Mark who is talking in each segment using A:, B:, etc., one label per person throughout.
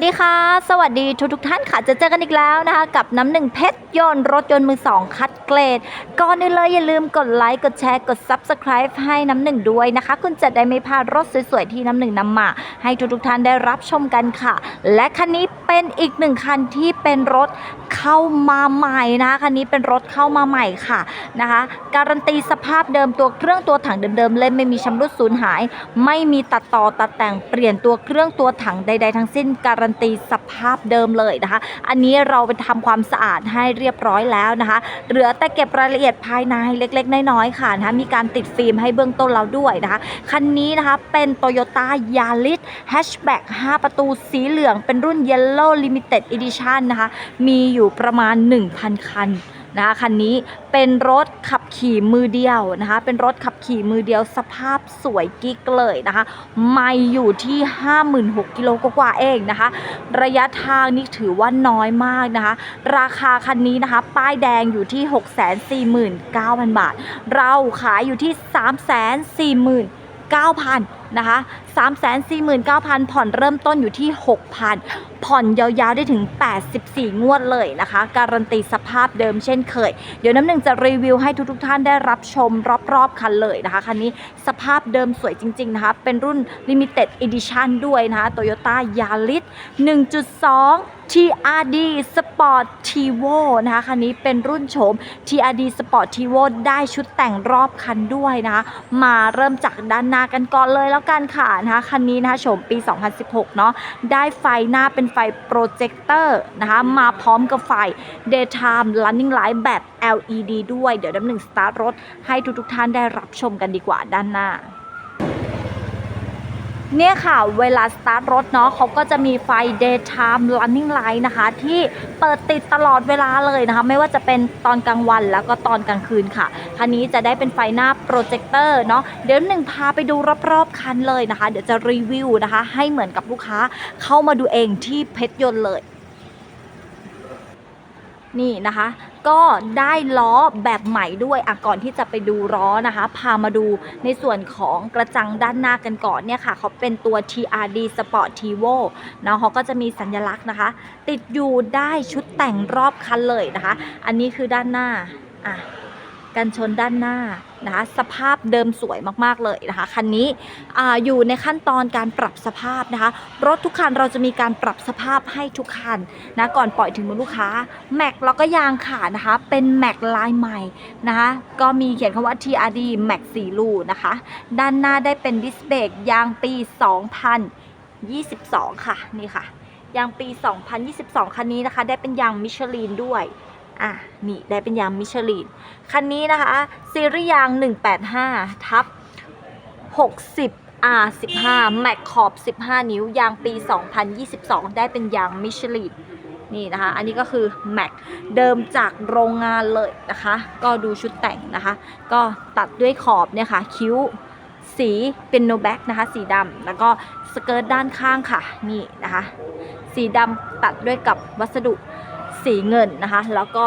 A: สดีค่ะ สวัสดีทุกทุกท่านค่ะจะเจอกันอีกแล้วนะคะ กับน้ำหนึ่งเพชรยนต์รถยนต์มือสองคัดเกรด ก่อนอื่นเลยอย่าลืมกดไลค์กดแชร์กด Subscribe ให้น้ำหนึ่งด้วยนะคะ คุณจะได้ไม่พลาดรถสวยๆ ที่น้ำหนึ่งนำมา ให้ทุกทุกท่านได้รับชมกันค่ะ และคันนี้เป็นอีกหนึ่งคันที่เป็นรถเข้ามาใหม่นะคะคันนี้เป็นรถเข้ามาใหม่ค่ะนะคะ การันตีสภาพเดิมตัวเครื่องตัวถังเดิมๆเล่มไม่มีชำรุดสูญหาย ไม่มีตัดต่อตัดแต่งเปลี่ยนตัวเครื่องตัวถังใด ๆ ทั้งสิ้นการันตีสภาพเดิมเลยนะคะ อันนี้เราไปทำความสะอาดให้เรียบร้อยแล้วนะคะ เหลือแต่เก็บรายละเอียดภายในเล็ก ๆ น้อยๆค่ะนะคะมีการติดฟิล์มให้เบื้องต้นเราด้วยนะคะ คันนี้นะคะเป็น Toyota Yaris Hatchback 5 ประตูสีเหลือง เป็นรุ่น Yellow Limited Edition นะคะ มีอยู่ประมาณ 1,000 คัน นะคะคันนี้เป็นรถขับขี่มือเดียวนะคะ เป็นรถขับขี่มือเดียวสภาพสวยกิ๊กเลยนะคะ ไม่อยู่ที่ 56กิโลกว่าเองนะคะ ระยะทางนี่ถือว่าน้อยมากนะคะ ราคาคันนี้นะคะ ป้ายแดงอยู่ที่ 649,000 บาท เราขายอยู่ที่ 349,000นะคะ 349,000 ผ่อนเริ่มต้นอยู่ที่ 6,000 ผ่อนยาวๆได้ถึง 84 งวดเลยนะคะ การันตีสภาพเดิมเช่นเคย เดี๋ยวน้ำหนึ่งจะรีวิวให้ทุกๆท่านได้รับชมรอบๆคันเลยนะคะคันนี้สภาพเดิมสวยจริงๆนะคะ เป็นรุ่น Limited Edition ด้วยนะคะ Toyota Yaris 1.2 TRD Sport Tivo นะคะคันนี้เป็นรุ่นโฉม TRD Sport Tivo ได้ชุดแต่งรอบคันด้วยนะคะมาเริ่มจากด้านหน้ากันก่อนเลยแล้วกันค่ะนะคะคันนี้นะคะโฉมปี 2016 เนาะได้ไฟหน้าเป็นไฟโปรเจคเตอร์นะคะมาพร้อมกับไฟ Daytime Running Light แบบ LED ด้วย เดี๋ยวดำหนึ่งสตาร์ทรถให้ทุกๆท่านได้รับชมกันดีกว่าด้านหน้า เนี่ยค่ะ เวลาสตาร์ทรถเนาะเขาก็จะมีไฟ daytime running light นะคะ ที่เปิดติดตลอดเวลาเลยนะคะ ไม่ว่าจะเป็นตอนกลางวันแล้วก็ตอนกลางคืนค่ะ คันนี้จะได้เป็นไฟหน้าโปรเจคเตอร์เนาะเดี๋ยวหนึ่งพาไปดูรอบๆคันเลยนะคะ เดี๋ยวจะรีวิวนะคะ ให้เหมือนกับลูกค้าเข้ามาดูเองที่เพชรยนต์เลย นี่นะคะ ก็ได้ล้อแบบใหม่ด้วยอะก่อนที่จะไปดูล้อนะคะ พามาดูในส่วนของกระจังด้านหน้ากันก่อนเนี่ยค่ะ เขาเป็นตัว TRD Sport Tivo เนาะเขาก็จะมีสัญลักษณ์นะคะ ติดอยู่ได้ชุดแต่งรอบคันเลยนะคะ อันนี้คือด้านหน้าอะ กันชนด้านหน้านะคะสภาพเดิมสวยมากๆเลยนะคะคันนี้ออยู่ในขั้นตอนการปรับสภาพนะคะรถทุกคันเราจะมีการปรับสภาพให้ทุกคันนะก่อนปล่อยถึงมือลูกค้าแม็กแล้วก็ยางขาดนะคะเป็นแม็กลายใหม่นะคะก็มีเขียนคำว่า TRD แม็กสีลูนะคะด้านหน้าได้เป็นดิสเบรกยางปี 2022 ค่ะนี่ค่ะยางปี 2022 คันนี้นะคะ ได้เป็นยางมิชลินด้วย อะนี่ได้เป็นยางมิชลินคันนี้นะคะซีรีส์ยาง 185 ทับ 60 R15 แม็กขอบ 15 นิ้ว ยางปี 2022 ได้เป็นยางมิชลินนี่นะคะ อันนี้ก็คือแม็กเดิมจากโรงงานเลยนะคะ ก็ดูชุดแต่งนะคะ ก็ตัดด้วยขอบเนี่ยค่ะ คิ้ว สีเป็นโนแบ็กนะคะ สีดำแล้วก็สเกิร์ตด้านข้างค่ะ นี่นะคะ สีดำตัดด้วยกับวัสดุ สีเงินนะคะ แล้วก็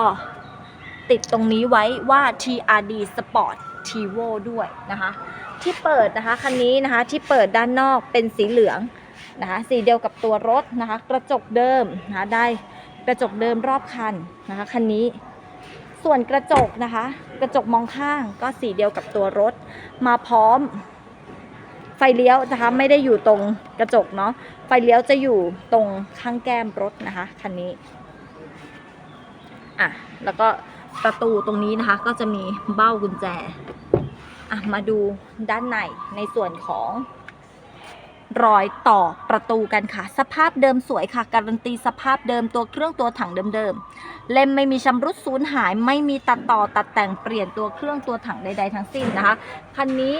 A: ติดตรงนี้ไว้ว่า TRD Sport Tivo ด้วยนะคะ ที่เปิดนะคะคันนี้นะคะที่เปิดด้านนอกเป็นสีเหลืองนะคะสีเดียวกับตัวรถนะคะ กระจกเดิมนะคะได้กระจกเดิมรอบคันนะคะคันนี้ ส่วนกระจกนะคะ กระจกมองข้างก็สีเดียวกับตัวรถ มาพร้อม ไฟเลี้ยวนะคะไม่ได้อยู่ตรงกระจกเนาะไฟเลี้ยวจะอยู่ตรงข้างแก้มรถนะคะคันนี้ อะแล้วก็ประตูตรงนี้นะคะ ก็จะมีเบ้ากุญแจอะมาดูด้านในในส่วนของรอยต่อประตูกันค่ะ สภาพเดิมสวยค่ะ การันตีสภาพเดิมตัวเครื่องตัวถังเดิมๆ เล่มไม่มีชำรุดสูญหาย ไม่มีตัดต่อตัดแต่งเปลี่ยนตัวเครื่องตัวถังใดๆทั้งสิ้นนะคะ คันนี้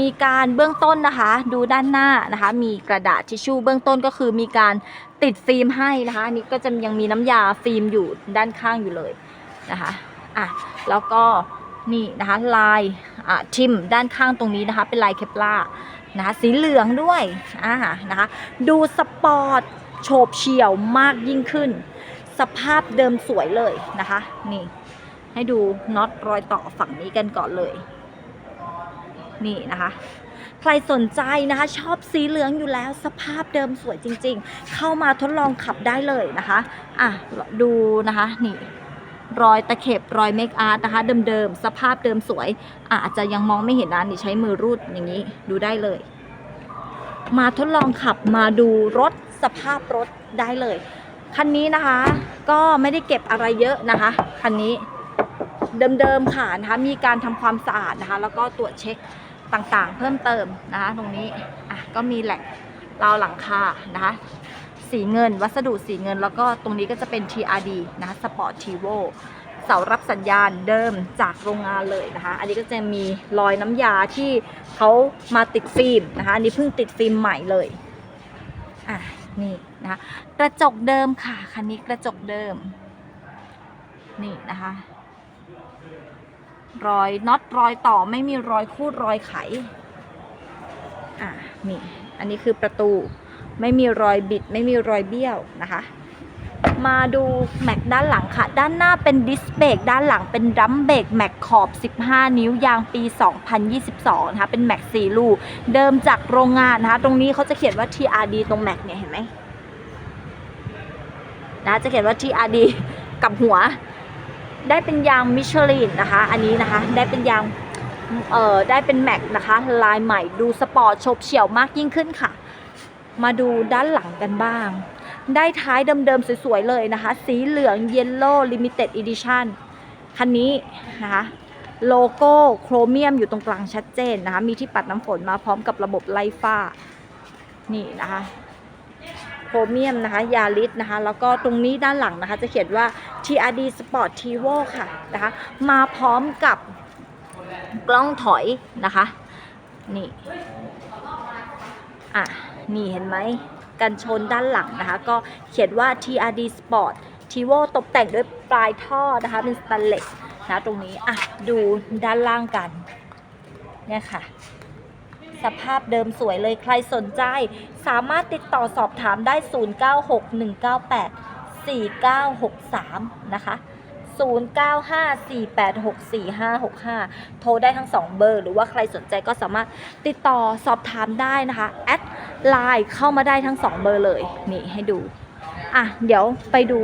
A: มีการเบื้องต้นนะคะ ดูด้านหน้านะคะ มีกระดาษทิชชู่เบื้องต้นก็คือมีการ ติดฟิล์มให้นะคะอันนี้ก็จะยังมีน้ำยาฟิล์มอยู่ด้านข้างอยู่เลยนะคะอะแล้วก็นี่นะคะลายอะทิมด้านข้างตรงนี้นะคะ เป็นลายเคปลานะคะสีเหลืองด้วยอ่านะคะดูสปอร์ตโฉบเฉี่ยวมากยิ่งขึ้น สภาพเดิมสวยเลยนะคะ นี่ ให้ดูน็อตรอยต่อฝั่งนี้กันก่อนเลย นี่นะคะ ใครสนใจนะคะชอบสีเหลืองอยู่แล้วสภาพเดิมสวยจริง ๆ เข้ามาทดลองขับได้เลยนะคะอะดูนะคะนี่รอยตะเข็บรอยเมคอาร์ตนะคะ เดิมๆ สภาพเดิมสวยอะอาจจะยังมองไม่เห็นนะนี่ใช้มือรูดอย่างนี้ดูได้เลย มาทดลองขับมาดูรถสภาพรถได้เลย คันนี้นะคะ ก็ไม่ได้เก็บอะไรเยอะนะคะ คันนี้เดิมๆค่ะนะคะมีการทำความสะอาดนะคะ แล้วก็ตรวจเช็ค ต่างๆ เพิ่มเติมนะคะ ตรงนี้อะก็มีแหลกราวหลังคานะคะสีเงิน วัสดุสีเงิน แล้วก็ตรงนี้ก็จะเป็น TRD นะคะสปอร์ตทีโวเสารับสัญญาณเดิมจากโรงงานเลยนะคะ อันนี้ก็จะมีรอยน้ำยาที่เขามาติดฟิล์มนะคะอันนี้เพิ่งติดฟิล์มใหม่เลยอะนี่นะคะกระจกเดิมค่ะคันนี้กระจกเดิมนี่นะคะ รอยน็อตรอยต่อไม่มีรอยคูดรอยไข อะนี่ อันนี้คือประตูไม่มีรอยบิด ไม่มีรอยเบี้ยวนะคะ มาดูแม็กด้านหลังค่ะ ด้านหน้าเป็นดิสเบรกด้านหลังเป็นดัมเบรกแม็กขอบ 15 นิ้วยางปี 2022 นะคะ เป็นแม็ก4ลูกเดิมจากโรงงานนะคะ ตรงนี้เขาจะเขียนว่า TRD ตรงแม็กเนี่ยเห็นไหมนะจะเขียนว่า TRD กับหัว ได้เป็นยางมิชลินนะคะ อันนี้นะคะได้เป็นยางเอ่อได้เป็นแม็กนะคะลายใหม่ดูสปอร์ตโฉบเฉี่ยวมากยิ่งขึ้นค่ะ มาดูด้านหลังกันบ้าง ได้ท้ายเดิมๆสวยๆเลยนะคะ สีเหลือง Yellow Limited Edition คันนี้นะคะโลโก้โครเมียมอยู่ตรงกลางชัดเจนนะคะ มีที่ปัดน้ำฝนมาพร้อมกับระบบไล่ฟ้า นี่นะคะ โครเมียมนะคะยาริสนะคะ แล้วก็ตรงนี้ด้านหลังนะคะ จะเขียนว่า TRD Sport Tivo ค่ะนะคะ มาพร้อมกับกล้องถอยนะคะ นี่ อะ นี่เห็นไหมกันชนด้านหลังนะคะ ก็เขียนว่า TRD Sport Tivo ตกแต่งด้วยปลายท่อนะคะ เป็นสแตนเลสนะตรงนี้ อะ ดูด้านล่างกันเนี่ยค่ะ สภาพเดิมสวยเลยใครสนใจ สามารถติดต่อสอบถามได้ 0961984963 นะคะ 0954864565 โทรได้ทั้ง 2 เบอร์ หรือว่าใครสนใจก็สามารถติดต่อสอบถามได้นะคะ แอดไลน์เข้ามาได้ทั้ง 2 เบอร์เลย นี่ให้ดู อะ เดี๋ยวไปดู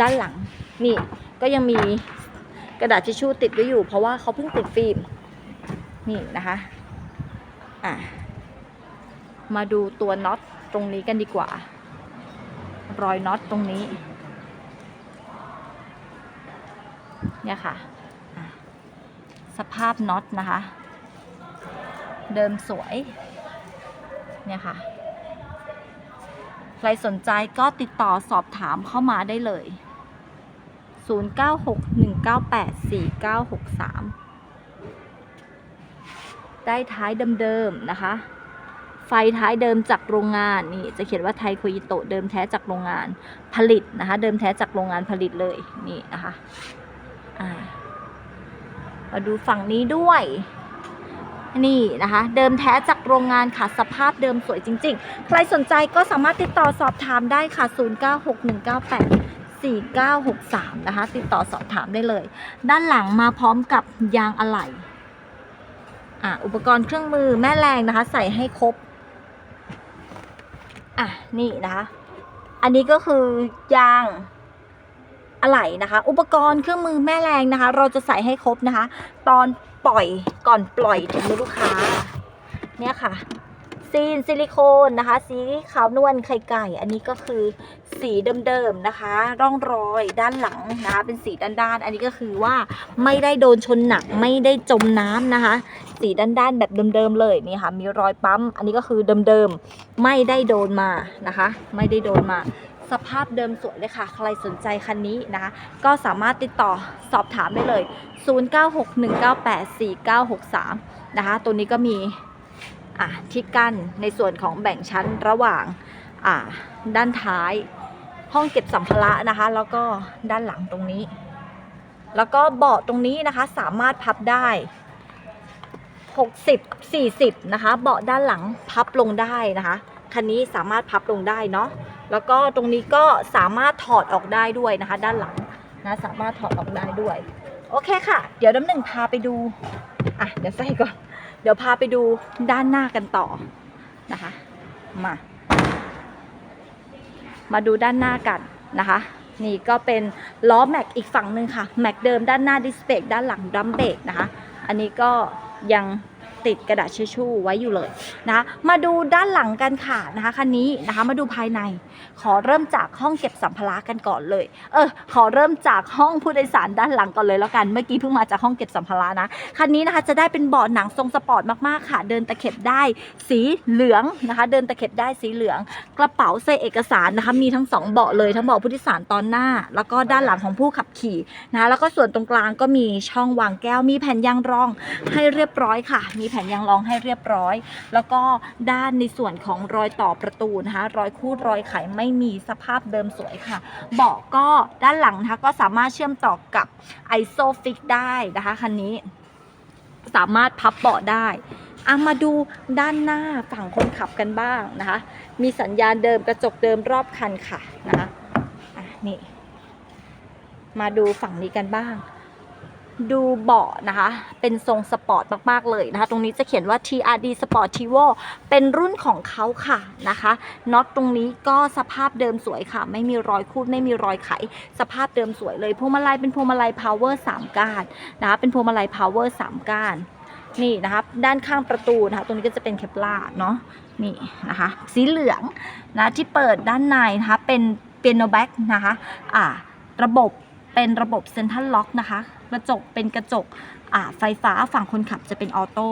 A: ด้านหลัง นี่ก็ยังมีกระดาษทิชชู่ติดไว้อยู่ เพราะว่าเขาเพิ่งติดฟิล์ม นี่นะคะ อะ มาดูตัวน็อตตรงนี้กันดีกว่า รอยน็อตตรงนี้ เนี่ยค่ะ สภาพน็อตนะคะ เดิมสวย เนี่ยค่ะ ใครสนใจก็ติดต่อสอบถามเข้ามาได้เลย 0961984963 ได้ท้ายเดิมๆนะคะ ไฟท้ายเดิมจากโรงงานนี่จะเขียนว่าไทโคอิโตะเดิมแท้จากโรงงานผลิตนะคะ เดิมแท้จากโรงงานผลิตเลยนี่นะคะมาดูฝั่งนี้ด้วยนี่นะคะ เดิมแท้จากโรงงานค่ะสภาพเดิมสวยจริง ๆ ใครสนใจก็สามารถติดต่อสอบถามได้ค่ะ 0961984963 นะคะ ติดต่อสอบถามได้เลย ด้านหลังมาพร้อมกับยางอะไหล่ อะอุปกรณ์เครื่องมือแม่แรงนะคะ ใส่ให้ครบ อะนี่นะคะ อันนี้ก็คือยางอะไหล่นะคะ อุปกรณ์เครื่องมือแม่แรงนะคะ เราจะใส่ให้ครบนะคะ ตอนปล่อยก่อนปล่อยถึงมือลูกค้า เนี่ยค่ะ ซีนซิลิโคนนะคะ สีขาวนวลไข่ไก่ อันนี้ก็คือสีเดิมๆนะคะ ร่องรอยด้านหลังนะคะเป็นสีด้านๆอันนี้ก็คือว่าไม่ได้โดนชนหนักไม่ได้จมน้ำนะคะ สีด้านๆแบบเดิมๆเลยนี่ค่ะมีรอยปั๊ม อันนี้ก็คือเดิมๆไม่ได้โดนมานะคะ ไม่ได้โดนมาสภาพเดิมสวยเลยค่ะ ใครสนใจคันนี้นะคะ ก็สามารถติดต่อสอบถามได้เลย 0961984963 นะคะ ตัวนี้ก็มี ที่กั้นในส่วนของแบ่งชั้นระหว่างด้านท้ายห้องเก็บสัมภาระนะคะ แล้วก็ด้านหลังตรงนี้ แล้วก็เบาะตรงนี้นะคะสามารถพับได้ 60 40 นะคะ เบาะด้านหลังพับลงได้นะคะคันนี้สามารถพับลงได้เนาะแล้วก็ตรงนี้ก็สามารถถอดออกได้ด้วยนะคะ ด้านหลังนะสามารถถอดออกได้ด้วย โอเคค่ะ เดี๋ยวน้ำหนึ่งพาไปดู อะ เดี๋ยวใส่ก่อน เดี๋ยวพาไปดูด้านหน้ากันต่อนะคะ มา มาดูด้านหน้ากันนะคะ นี่ก็เป็นล้อแม็กอีกฝั่งหนึ่งค่ะ แม็กเดิมด้านหน้าดิสเบรกด้านหลังดรัมเบรกนะคะ อันนี้ก็ยัง ติดกระดาษเช็ดชู่ไว้อยู่เลยนะคะมาดูด้านหลังกันค่ะนะคะคันนี้นะคะมาดูภายใน ขอเริ่มจากห้องเก็บสัมภาระกันก่อนเลย เออ ขอเริ่มจากห้องผู้โดยสารด้านหลังก่อนเลยแล้วกันเมื่อกี้เพิ่งมาจากห้องเก็บสัมภาระนะคันนี้นะคะจะได้เป็นเบาะหนังทรงสปอร์ตมากๆค่ะ เดินตะเข็บได้สีเหลืองนะคะ เดินตะเข็บได้สีเหลือง กระเป๋าใส่เอกสารนะคะมีทั้งสองเบาะเลยทั้งเบาะผู้โดยสารตอนหน้า แล้วก็ด้านหลังของผู้ขับขี่นะคะแล้วก็ส่วนตรงกลางก็มีช่องวางแก้วมีแผ่นยางรองให้เรียบร้อยค่ะมีแผ่นยางรองให้เรียบร้อย แล้วก็ด้านในส่วนของรอยต่อประตูนะคะ รอยคูดรอยไขไม่มีสภาพเดิมสวยค่ะ เบาะก็ด้านหลังนะคะก็สามารถเชื่อมต่อกับ ISOFIX ได้นะคะคันนี้ สามารถพับเบาะได้อะมาดูด้านหน้าฝั่งคนขับกันบ้างนะคะ มีสัญญาณเดิมกระจกเดิมรอบคันค่ะนะคะอะนี่ มาดูฝั่งนี้กันบ้าง ดูเบาะนะคะ เป็นทรงสปอร์ตมากๆเลยนะคะ ตรงนี้จะเขียนว่า TRD Sport Tivo เป็นรุ่นของเขาค่ะนะคะน็อตตรงนี้ก็สภาพเดิมสวยค่ะ ไม่มีรอยคูดไม่มีรอยไข สภาพเดิมสวยเลยพวงมาลัยเป็นพวงมาลัย power 3ก้านนะคะเป็นพวงมาลัย power 3ก้านนี่นะคะด้านข้างประตูนะคะตรงนี้ก็จะเป็นเคปลาเนาะนี่นะคะ สีเหลืองนะที่เปิดด้านในนะคะเป็นเปียโนแบ็กนะคะอ่าระบบ เป็นระบบเซ็นทรัลล็อกนะคะ กระจกเป็นกระจกไฟฟ้าฝั่งคนขับจะเป็นออโต้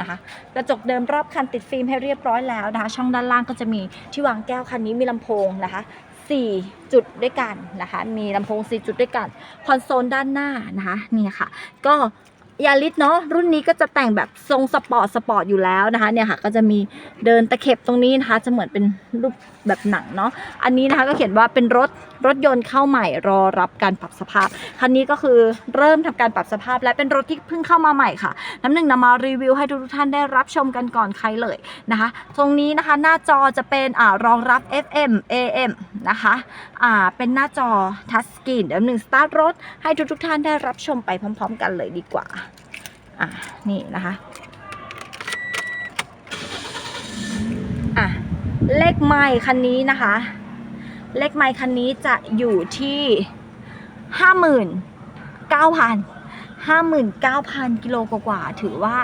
A: นะคะ กระจกเดิมรอบคันติดฟิล์มให้เรียบร้อยแล้วนะคะ ช่องด้านล่างก็จะมีที่วางแก้วคันนี้มีลำโพงนะคะ4 จุดด้วยกันนะคะ มีลำโพง 4 จุดด้วยกัน คอนโซลด้านหน้านะคะ นี่ค่ะ ก็ ยาริสเนาะรุ่นนี้ก็จะแต่งแบบทรงสปอร์ตสปอร์ตอยู่แล้วนะคะเนี่ยค่ะก็จะมีเดินตะเข็บตรงนี้นะคะ จะเหมือนเป็นรูปแบบหนังเนาะอันนี้นะคะก็เขียนว่าเป็นรถรถยนต์เข้าใหม่รอรับการปรับสภาพ คันนี้ก็คือเริ่มทำการปรับสภาพ และเป็นรถที่เพิ่งเข้ามาใหม่ค่ะ น้ำหนึ่งนำมารีวิวให้ทุกท่านได้รับชมกันก่อนใครเลยนะคะ ตรงนี้นะคะหน้าจอจะเป็นอ่ารองรับ FM AM นะคะอ่าเป็นหน้าจอทัชสกรีนเดี๋ยวหนึ่งสตาร์ทรถให้ทุกทุกท่านได้รับชมไปพร้อม ๆ กันเลยดีกว่า อะนี่นะคะอะเลขไมค์คันนี้นะคะ เลขไมค์คันนี้จะอยู่ที่ห้าหมื่นเก้าพัน59,000กิโลกว่าถือว่า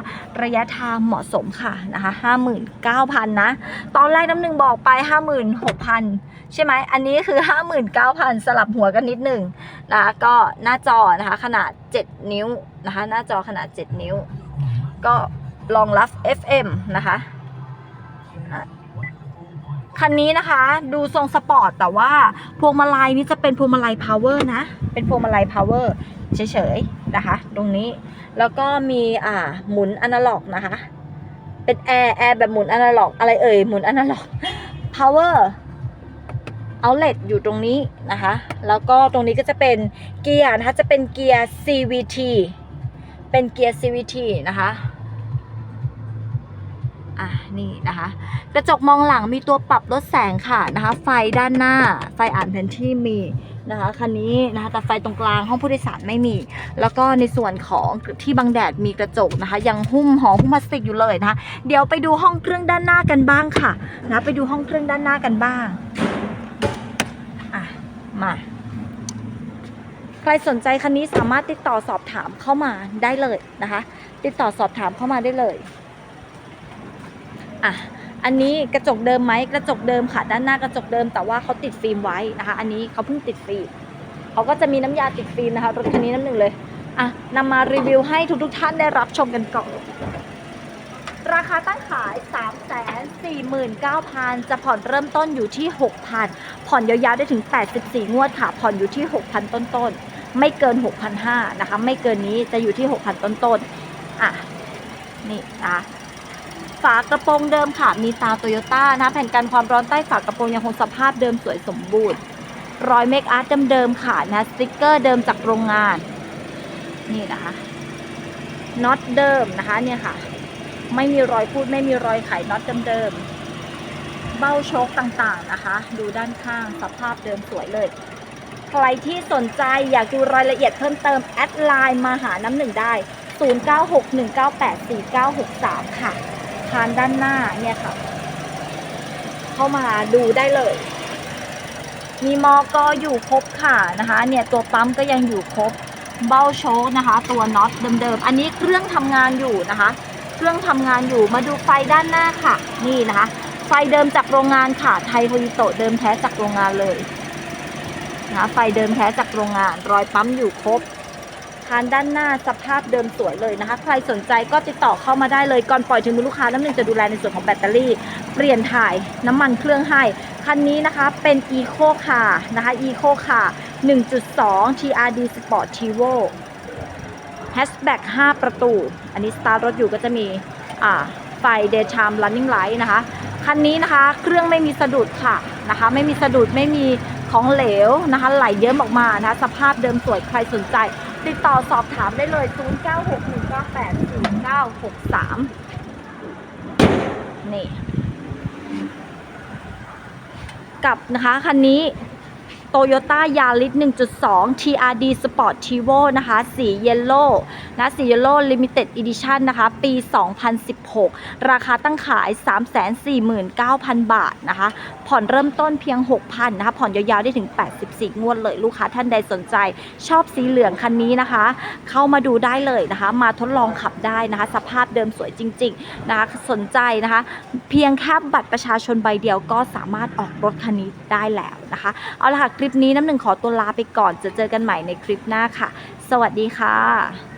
A: ระยะทางเหมาะสมค่ะนะคะ59,000นเก้าพันนะ ตอนแรกน้ำหนึ่งบอกไป56,000 ใช่ไหมอันนี้คือ 59,000 สลับหัวกันนิดหนึ่งนะก็หน้าจอนะคะขนาด 7 นิ้วนะคะหน้าจอขนาด 7 นิ้ว ก็รองรับ FM นะคะอะคันนี้นะคะดูทรงสปอร์ตแต่ว่าพวงมาลัยนี่จะเป็นพวงมาลัยพาวเวอร์นะ เป็นพวงมาลัยพาวเวอร์เฉยๆนะคะ ตรงนี้แล้วก็มีอ่าหมุนอนาล็อกนะคะ เป็นแอร์แอร์แบบหมุนอนาล็อกอะไรเอ่ยหมุนอนาล็อก power outlet อยู่ตรงนี้นะคะ แล้วก็ตรงนี้ก็จะเป็นเกียร์นะคะ จะเป็นเกียร์ CVT เป็นเกียร์ CVT นะคะอะนี่นะคะ กระจกมองหลังมีตัวปรับลดแสงค่ะนะคะ ไฟด้านหน้าไฟอ่านแผนที่มีนะคะคันนี้นะคะแต่ไฟตรงกลางห้องผู้โดยสารไม่มี แล้วก็ในส่วนของที่บังแดดมีกระจกนะคะ ยังหุ้มห่อหุ้มพลาสติกอยู่เลยนะคะเดี๋ยวไปดูห้องเครื่องด้านหน้ากันบ้างค่ะนะไปดูห้องเครื่องด้านหน้ากันบ้าง มาใครสนใจคันนี้สามารถติดต่อสอบถามเข้ามาได้เลยนะคะ ติดต่อสอบถามเข้ามาได้เลยอะอันนี้กระจกเดิมไหมกระจกเดิมค่ะ ด้านหน้ากระจกเดิมแต่ว่าเขาติดฟิล์มไว้นะคะ อันนี้เขาเพิ่งติดฟิล์มเขาก็จะมีน้ำยาติดฟิล์มนะคะรถคันนี้น้ำหนึ่งเลยอะนำมารีวิวให้ทุกๆท่านได้รับชมกันก่อน ราคาตั้งขาย 3 4 9 0 0 0 จะผ่อนเริ่มต้นอยู่ที่ 6,000 ผ่อนยาวๆได้ถึง 84 งวดค่ะ ผ่อนอยู่ที่ 6,000 ต้นๆ ไม่เกิน 6,500 นะคะ ไม่เกินนี้จะอยู่ที่ 6,000 ต้นๆ อะ นี่นะฝากระโปรงเดิมค่ะ มีตาโตโยต้านะ แผ่นกันความร้อนใต้ฝากระโปรงยังคงสภาพเดิมสวยสมบูรณ์ รอยเมคอาร์ตเดิมๆ ค่ะนะ สติกเกอร์เดิมจากโรงงาน นี่นะคะน็อตเดิมนะคะเนี่ยค่ะ ไม่มีรอยพูดไม่มีรอยไขน็อตเดิมๆ เบ้าโชคต่างๆนะคะ ดูด้านข้างสภาพเดิมสวยเลย ใครที่สนใจอยากดูรายละเอียดเพิ่มเติม แอดไลน์มาหาน้ำหนึ่งได้ 0961984963 ค่ะคานด้านหน้าเนี่ยค่ะ เข้ามาดูได้เลย มีมอกออยู่ครบค่ะนะคะ เนี่ยตัวปั๊มก็ยังอยู่ครบเบ้าโชคนะคะ ตัวน็อตเดิมๆ อันนี้เครื่องทำงานอยู่นะคะ เครื่องทำงานอยู่มาดูไฟด้านหน้าค่ะ นี่นะคะ ไฟเดิมจากโรงงานค่ะ ไทยโฮยิโตะเดิมแท้จากโรงงานเลยนะคะไฟเดิมแท้จากโรงงาน รอยปั๊มอยู่ครบคานด้านหน้าสภาพเดิมสวยเลยนะคะ ใครสนใจก็ติดต่อเข้ามาได้เลย ก่อนปล่อยถึงมือลูกค้าน้ำหนึ่งจะดูแลในส่วนของแบตเตอรี่ เปลี่ยนถ่ายน้ำมันเครื่องให้ คันนี้นะคะเป็น Eco Car นะคะ Eco Car 1.2 TRD Sport Tivo Hatchback 5ประตู อันนี้สตาร์ทรถอยู่ก็จะมีไฟ Daytime Running Light นะคะ คันนี้นะคะเครื่องไม่มีสะดุดค่ะนะคะ ไม่มีสะดุดไม่มีของเหลวนะคะ ไหลเยิ้มออกมานะคะ สภาพเดิมสวยใครสนใจ ติดต่อสอบถามได้เลย 0961984963 นี่ กับนะคะคันนี้ Toyota Yaris 1.2 TRD Sport Tivo นะคะ สีเยลโล่นะสีเยลโล่ Limited Edition นะคะ ปี 2016 ราคาตั้งขาย 349,000 บาทนะคะ ผ่อนเริ่มต้นเพียง 6,000นะคะ ผ่อนยาวๆได้ถึง 84 งวดเลยลูกค้าท่านใดสนใจ ชอบสีเหลืองคันนี้นะคะ เข้ามาดูได้เลยนะคะ มาทดลองขับได้นะคะ สภาพเดิมสวยจริงๆนะคะ สนใจนะคะ เพียงแค่บัตรประชาชนใบเดียวก็สามารถออกรถคันนี้ได้แล้วนะคะ เอาละค่ะคลิปนี้น้ำหนึ่งขอตัวลาไปก่อนจะเจอกันใหม่ในคลิปหน้าค่ะ สวัสดีค่ะ